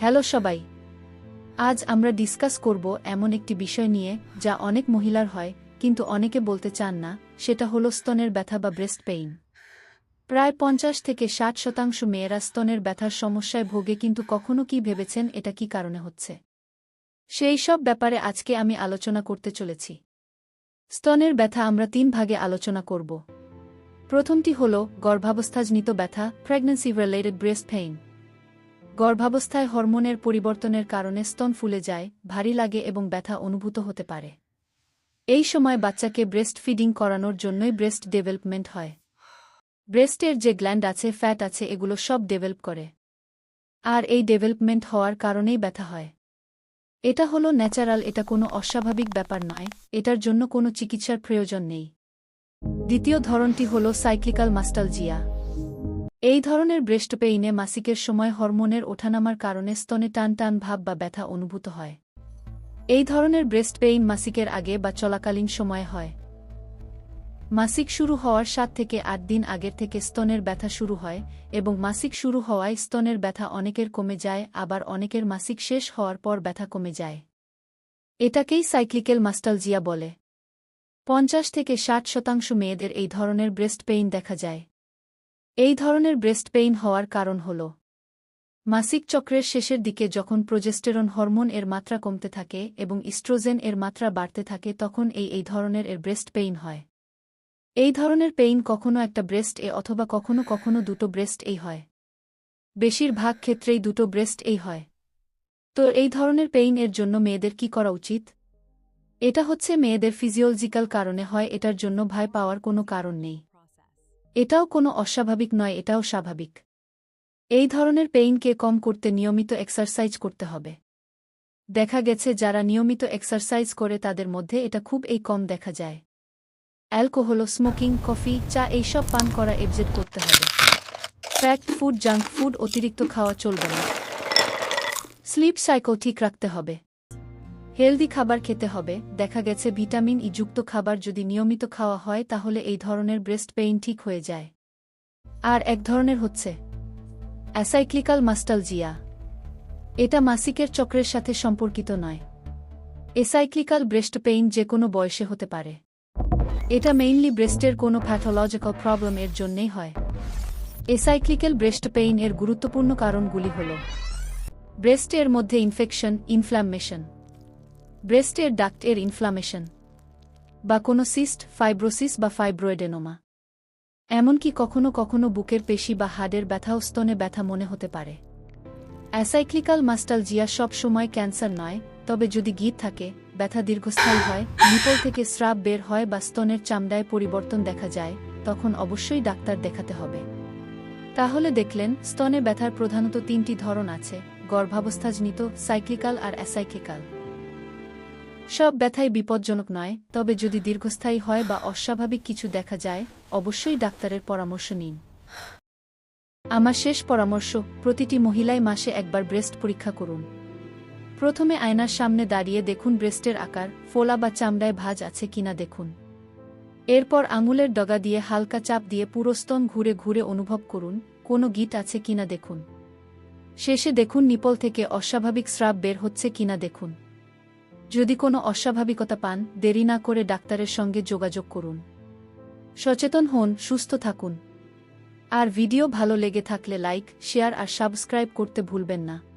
Hello সবাই। আজ আমরা ডিসকাস করব এমন একটি বিষয় নিয়ে যা অনেক মহিলার হয়, কিন্তু অনেকে বলতে চান না, সেটা হলো স্তনের ব্যথা বা ব্রেস্ট পেইন প্রায় পঞ্চাশ থেকে ষাট শতাংশ মেয়েরা স্তনের ব্যথার সমস্যায় ভোগে, কিন্তু কখনো কি ভেবেছেন এটা কি কারণে হচ্ছে? সেই সব ব্যাপারে আজকে আমি আলোচনা করতে চলেছি। স্তনের ব্যথা আমরা তিন ভাগে আলোচনা করব। প্রথমটি হল গর্ভাবস্থাজনিত ব্যথা প্রেগন্যান্সি রিলেটেড ব্রেস্ট পেইন গর্ভাবস্থায় হরমোনের পরিবর্তনের কারণে স্তন ফুলে যায়, ভারী লাগে এবং ব্যথা অনুভূত হতে পারে। এই সময় বাচ্চাকে ব্রেস্ট ফিডিং করানোর জন্যই ব্রেস্ট ডেভেলপমেন্ট হয়। ব্রেস্টের যে গ্ল্যান্ড আছে, ফ্যাট আছে, এগুলো সব ডেভেলপ করে। আর এই ডেভেলপমেন্ট হওয়ার কারণেই ব্যথা হয়। এটা হলো ন্যাচারাল, এটা কোনো অস্বাভাবিক ব্যাপার নয়, এটার জন্য কোনো চিকিৎসার প্রয়োজন নেই। দ্বিতীয় ধরনটি হল সাইক্লিক্যাল মাস্টালজিয়া। এই ধরনের ব্রেস্ট পেইনে মাসিকের সময় হরমোনের ওঠানামার কারণে স্তনে টান টান ভাব বা ব্যথা অনুভূত হয়। এই ধরনের ব্রেস্ট পেইন মাসিকের আগে বা চলাকালীন সময়ে হয়। মাসিক শুরু হওয়ার সাত থেকে আট দিন আগের থেকে স্তনের ব্যথা শুরু হয় এবং মাসিক শুরু হওয়ায় স্তনের ব্যথা অনেকের কমে যায়, আবার অনেকের মাসিক শেষ হওয়ার পর ব্যথা কমে যায়। এটাকেই সাইক্লিক্যাল মাস্টালজিয়া বলে। পঞ্চাশ থেকে ষাট শতাংশ মেয়েদের এই ধরনের ব্রেস্ট পেইন দেখা যায়। এই ধরনের ব্রেস্ট পেইন হওয়ার কারণ হল। মাসিক চক্রের শেষের দিকে যখন প্রোজেস্টেরন হরমোন এর মাত্রা কমতে থাকে এবং ইস্ট্রোজেন এর মাত্রা বাড়তে থাকে তখন এই এই ধরনের এর ব্রেস্ট পেইন হয়। এই ধরনের পেইন কখনো একটা ব্রেস্ট এ অথবা কখনো কখনো দুটো ব্রেস্ট এই হয়। বেশিরভাগ ক্ষেত্রেই দুটো ব্রেস্ট এই হয়। তো এই ধরনের পেইন এর জন্য মেয়েদের কি করা উচিত? এটা হচ্ছে মেয়েদের ফিজিওলজিক্যাল কারণে হয়, এটার জন্য ভয় পাওয়ার কোনো কারণ নেই। এটাও কোনো অস্বাভাবিক নয়, এটাও স্বাভাবিক। এই ধরনের পেইনকে কম করতে নিয়মিত এক্সারসাইজ করতে হবে। দেখা গেছে যারা নিয়মিত এক্সারসাইজ করে তাদের মধ্যে এটা খুব এই কম দেখা যায়। অ্যালকোহল, স্মোকিং, কফি, চা, এইসব পান করা এবজেট করতে হবে। ফ্যাক্ট ফুড, জাঙ্ক ফুড, অতিরিক্ত খাওয়া চলবে না। স্লিপ সাইকেল ঠিক রাখতে হবে। হেলদি খাবার খেতে হবে। দেখা গেছে ভিটামিন ই যুক্ত খাবার যদি নিয়মিত খাওয়া হয়, তাহলে এই ধরনের ব্রেস্ট পেইন ঠিক হয়ে যায়। আর এক ধরনের হচ্ছে অ্যাসাইক্লিক্যাল মাস্টালজিয়া। এটা মাসিকের চক্রের সাথে সম্পর্কিত নয়। এসাইক্লিক্যাল ব্রেস্ট পেইন যে কোনো বয়সে হতে পারে। এটা মেইনলি ব্রেস্টের কোনো প্যাথোলজিক্যাল প্রবলেম এর জন্যেই হয়। এসাইক্লিক্যাল ব্রেস্ট পেইন এর গুরুত্বপূর্ণ কারণগুলি হল ব্রেস্টের মধ্যে ইনফেকশন, ইনফ্ল্যামেশন। ব্রেস্টের ডাক্ট এর ইনফ্লামেশন বা কোনো সিস্ট ফাইব্রোসিস বা ফাইব্রোয়েডেনোমা এমনকি কখনো কখনো বুকের পেশি বা হাড়ের ব্যথাও স্তনে ব্যথা মনে হতে পারে। অ্যাসাইক্লিক্যাল মাস্টালজিয়া সব সময় ক্যান্সার নয়, তবে যদি গিট থাকে, ব্যথা দীর্ঘস্থায়ী হয়, নিপল থেকে স্রাব বের হয় বা স্তনের চামড়ায় পরিবর্তন দেখা যায়, তখন অবশ্যই ডাক্তার দেখাতে হবে। তাহলে দেখলেন, স্তনে ব্যথার প্রধানত তিনটি ধরন আছে, গর্ভাবস্থাজনিত সাইক্লিক্যাল আর অ্যাসাইক্লিক্যাল সব ব্যথাই বিপজ্জনক নয়, তবে যদি দীর্ঘস্থায়ী হয় বা অস্বাভাবিক কিছু দেখা যায়, অবশ্যই ডাক্তারের পরামর্শ নিন। আমার শেষ পরামর্শ, প্রতিটি মহিলাই মাসে একবার ব্রেস্ট পরীক্ষা করুন। প্রথমে আয়নার সামনে দাঁড়িয়ে দেখুন ব্রেস্টের আকার, ফোলা বা চামড়ায় ভাজ আছে কিনা দেখুন। এরপর আঙুলের ডগা দিয়ে হালকা চাপ দিয়ে পুরো স্তন ঘুরে ঘুরে অনুভব করুন, কোনো গিট আছে কিনা দেখুন। শেষে দেখুন নিপল থেকে অস্বাভাবিক স্রাব বের হচ্ছে কিনা দেখুন। যদি কোনো অস্বাভাবিকতা পান, দেরি না করে ডাক্তারের সঙ্গে যোগাযোগ করুন। সচেতন হন, সুস্থ থাকুন। আর ভিডিও ভালো লেগে থাকলে লাইক, শেয়ার আর সাবস্ক্রাইব করতে ভুলবেন না।